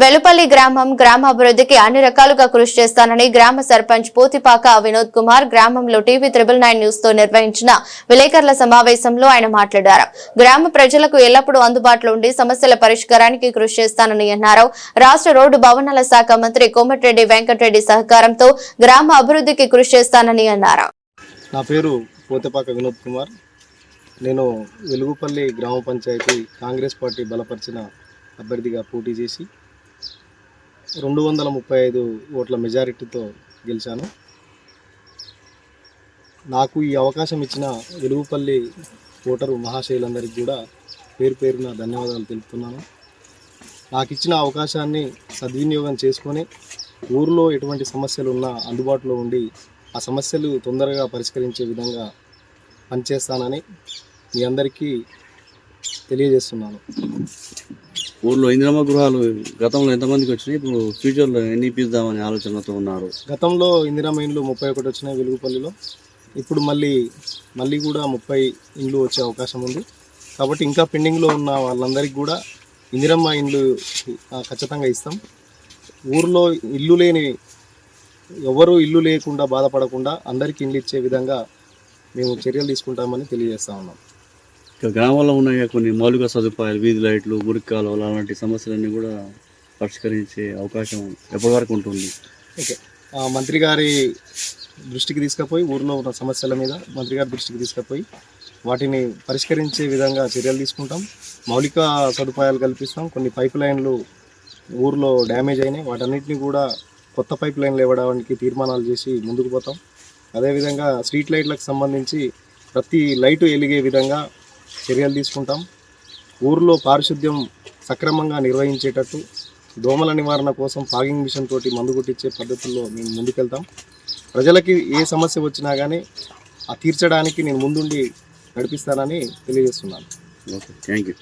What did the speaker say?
వెలుపల్లి గ్రామం గ్రామాభివృద్ధికి అన్ని రకాలుగా కృషి చేస్తానని గ్రామ సర్పంచ్ పోతిపాక వినోద్ కుమార్ గ్రామంలో టీవీ త్రిబుల్ నైన్ న్యూస్తో నిర్వహించిన విలేకరుల సమావేశంలో ఆయన మాట్లాడారు. గ్రామ ప్రజలకు ఎల్లప్పుడూ అందుబాటులో ఉండి సమస్యల పరిష్కారానికి కృషి చేస్తానని అన్నారు. రాష్ట్ర రోడ్డు భవనాల శాఖ మంత్రి కోమటిరెడ్డి వెంకటరెడ్డి సహకారంతో గ్రామ అభివృద్ధికి కృషి చేస్తానని అన్నారు. నా పేరు పోతేపాక వినోద్ కుమార్. నేను వెలుగుపల్లి గ్రామ పంచాయతీ కాంగ్రెస్ పార్టీ బలపరిచిన అభ్యర్థిగా పోటీ చేసి రెండు వందల ముప్పై ఐదు ఓట్ల మెజారిటీతో గెలిచాను. నాకు ఈ అవకాశం ఇచ్చిన వెలుగుపల్లి ఓటరు మహాశైలందరికీ కూడా పేరు పేరున ధన్యవాదాలు తెలుపుతున్నాను. నాకు ఇచ్చిన అవకాశాన్ని సద్వినియోగం చేసుకొని ఊరిలో ఎటువంటి సమస్యలు ఉన్నా అందుబాటులో ఉండి ఆ సమస్యలు తొందరగా పరిష్కరించే విధంగా పనిచేస్తానని మీ అందరికీ తెలియజేస్తున్నాను. ఊర్లో ఇందిరమ్మ గృహాలు గతంలో ఎంతమందికి వచ్చినాయి? ఇప్పుడు ఫ్యూచర్లో ఎన్ని ఇప్పిద్దామని ఆలోచనతో ఉన్నారు? గతంలో ఇందిరమ్మ ఇండ్లు ముప్పై ఒకటి వచ్చినాయి వెలుగుపల్లిలో. ఇప్పుడు మళ్ళీ మళ్ళీ కూడా ముప్పై ఇండ్లు వచ్చే అవకాశం ఉంది. కాబట్టి ఇంకా పెండింగ్లో ఉన్న వాళ్ళందరికీ కూడా ఇందిరమ్మ ఇండ్లు ఖచ్చితంగా ఇస్తాం. ఊర్లో ఇల్లు లేని ఎవరు ఇల్లు లేకుండా బాధపడకుండా అందరికీ ఇండ్లు ఇచ్చే విధంగా మేము చర్యలు తీసుకుంటామని తెలియజేస్తా ఉన్నాం. ఇక గ్రామాల్లో ఉన్న కొన్ని మౌలిక సదుపాయాలు వీధి లైట్లు మురికాలు అలాంటి సమస్యలన్నీ కూడా పరిష్కరించే అవకాశం ఎప్పటి వరకు ఉంటుంది? ఓకే. మంత్రి గారి దృష్టికి తీసుకుపోయి ఊర్లో ఉన్న సమస్యల మీద మంత్రి గారి దృష్టికి తీసుకుపోయి వాటిని పరిష్కరించే విధంగా చర్యలు తీసుకుంటాం. మౌలిక సదుపాయాలు కల్పిస్తాం. కొన్ని పైప్ లైన్లు ఊర్లో డ్యామేజ్ అయినాయి. వాటన్నిటిని కూడా కొత్త పైప్ లైన్లు ఇవ్వడానికి తీర్మానాలు చేసి ముందుకు పోతాం. అదేవిధంగా స్ట్రీట్ లైట్లకు సంబంధించి ప్రతి లైటు వెలిగే విధంగా చర్యలు తీసుకుంటాం. ఊర్లో పారిశుద్ధ్యం సక్రమంగా నిర్వహించేటట్టు దోమల నివారణ కోసం ఫాగింగ్ మిషన్ తోటి మందు కొట్టించే పద్ధతుల్లో మేము ముందుకెళ్తాం. ప్రజలకి ఏ సమస్య వచ్చినా కానీ ఆ తీర్చడానికి నేను ముందుండి నడిపిస్తానని తెలియజేస్తున్నాను. Okay thank you.